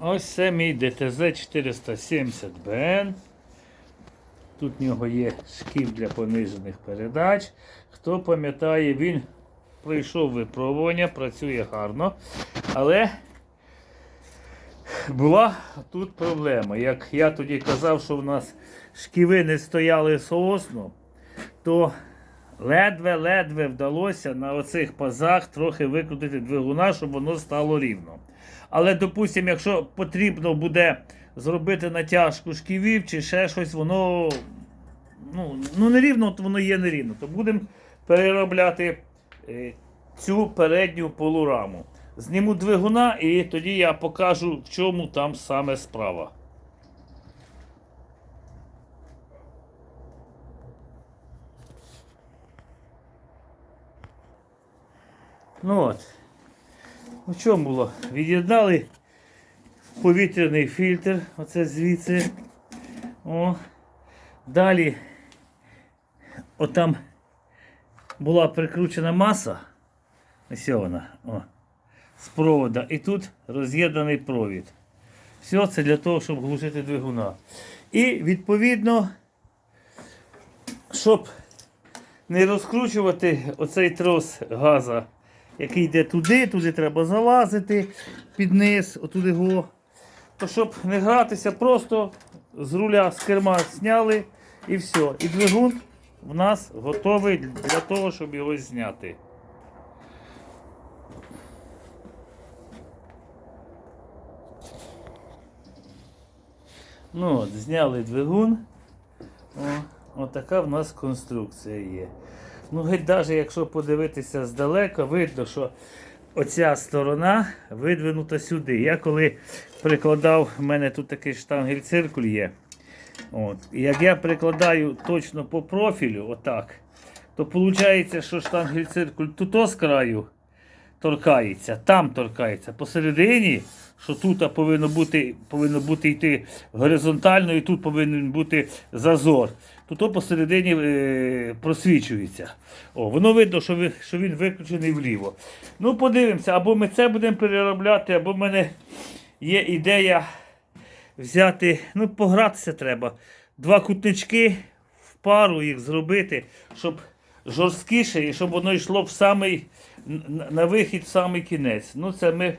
Ось це мій ДТЗ 470BN. Тут в нього є шків для понижених передач. Хто пам'ятає, він пройшов випробування, працює гарно. Але була тут проблема. Як я тоді казав, що в нас шківи не стояли соосно, то ледве-ледве вдалося на оцих пазах трохи викрутити двигуна, щоб воно стало рівно. Але, допустимо, якщо потрібно буде зробити натяжку шківів чи ще щось, воно ну, ну нерівно, то воно є нерівно. То будемо переробляти е, цю передню полураму. Зніму двигуна і тоді я покажу, в чому там саме справа. Ну от. У чому було? Від'єднали повітряний фільтр, оце звідси. О. Далі отам була прикручена маса. Ось вона. О, з провода. І тут роз'єднаний провід. Все це для того, щоб глушити двигуна. І відповідно, щоб не розкручувати оцей трос газа, який йде туди, туди треба залазити під низ, отуди го. То щоб не гратися, просто з руля з керма зняли і все. І двигун в нас готовий для того, щоб його зняти. Ну от, зняли двигун. О, отака в нас конструкція є. Ну, геть навіть якщо подивитися здалека, видно, що оця сторона видвинута сюди. Я коли прикладав, в мене тут такий штангель-циркуль є. От. І як я прикладаю точно по профілю, отак, то виходить, що штангель-циркуль тут з краю торкається, там торкається. Посередині, що тут повинно бути, повинно бути йти горизонтально, і тут повинен бути зазор. То то посередині е, просвічується. О, воно видно, що, ви, що він виключений вліво. Ну, подивимося, або ми це будемо переробляти, або в мене є ідея взяти, ну, погратися треба. Два кутнички в пару їх зробити, щоб жорсткіше і щоб воно йшло в самий, на вихід в самий кінець. Ну, це ми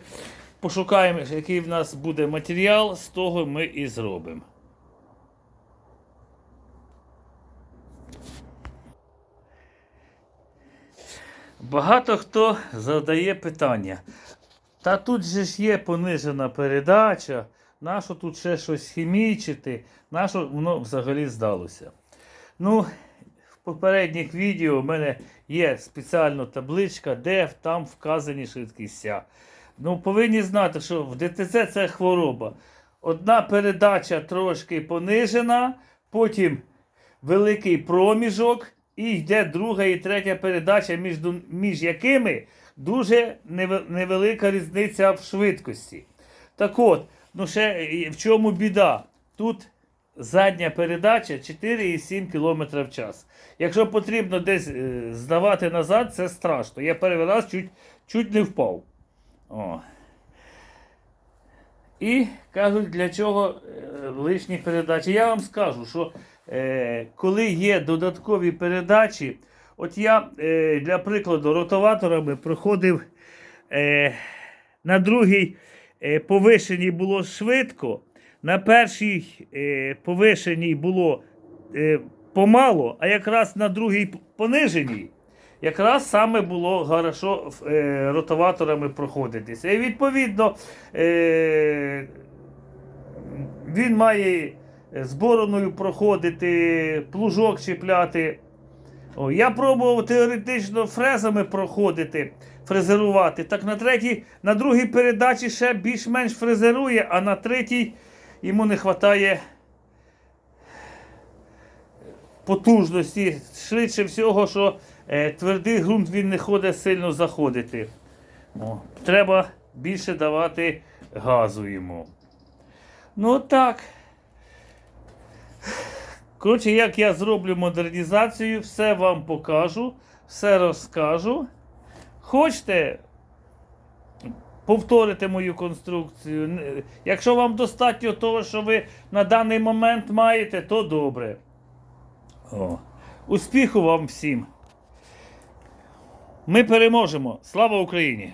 пошукаємо, який в нас буде матеріал, з того ми і зробимо. Багато хто задає питання. Та тут же ж є понижена передача, нащо тут ще щось хімічити, нащо воно взагалі здалося. Ну, попередніх відео в мене є спеціальна табличка, де там вказані швидкістя. Ну, повинні знати, що в ДТЗ це хвороба. Одна передача трошки понижена, потім великий проміжок, і йде друга і третя передача, між, між якими дуже невелика різниця в швидкості. Так от, ну ще в чому біда? Тут задня передача 4,7 км в час. Якщо потрібно десь е, здавати назад, це страшно. Я перший раз чуть, чуть не впав. О. І кажуть, для чого е, лишні передачі. Я вам скажу, що е, коли є додаткові передачі, от я е, для прикладу ротоваторами проходив е, на другій е, повишеній було швидко, на першій е, повишеній було е, помало, а якраз на другій пониженій. Якраз саме було хорошо е, ротоваторами проходитися. І відповідно е, він має з бороною проходити, плужок чіпляти. О, я пробував теоретично фрезами проходити, фрезерувати. Так на третій, на другій передачі ще більш-менш фрезерує, а на третій йому не вистачає потужності. Швидше всього, що е, твердий ґрунт він не ходить сильно заходити. О, треба більше давати газу йому. Ну так. Коротше, як я зроблю модернізацію, все вам покажу, все розкажу. Хочете, повторите мою конструкцію. Якщо вам достатньо того, що ви на даний момент маєте, то добре. О. Успіху вам всім! Ми переможемо! Слава Україні!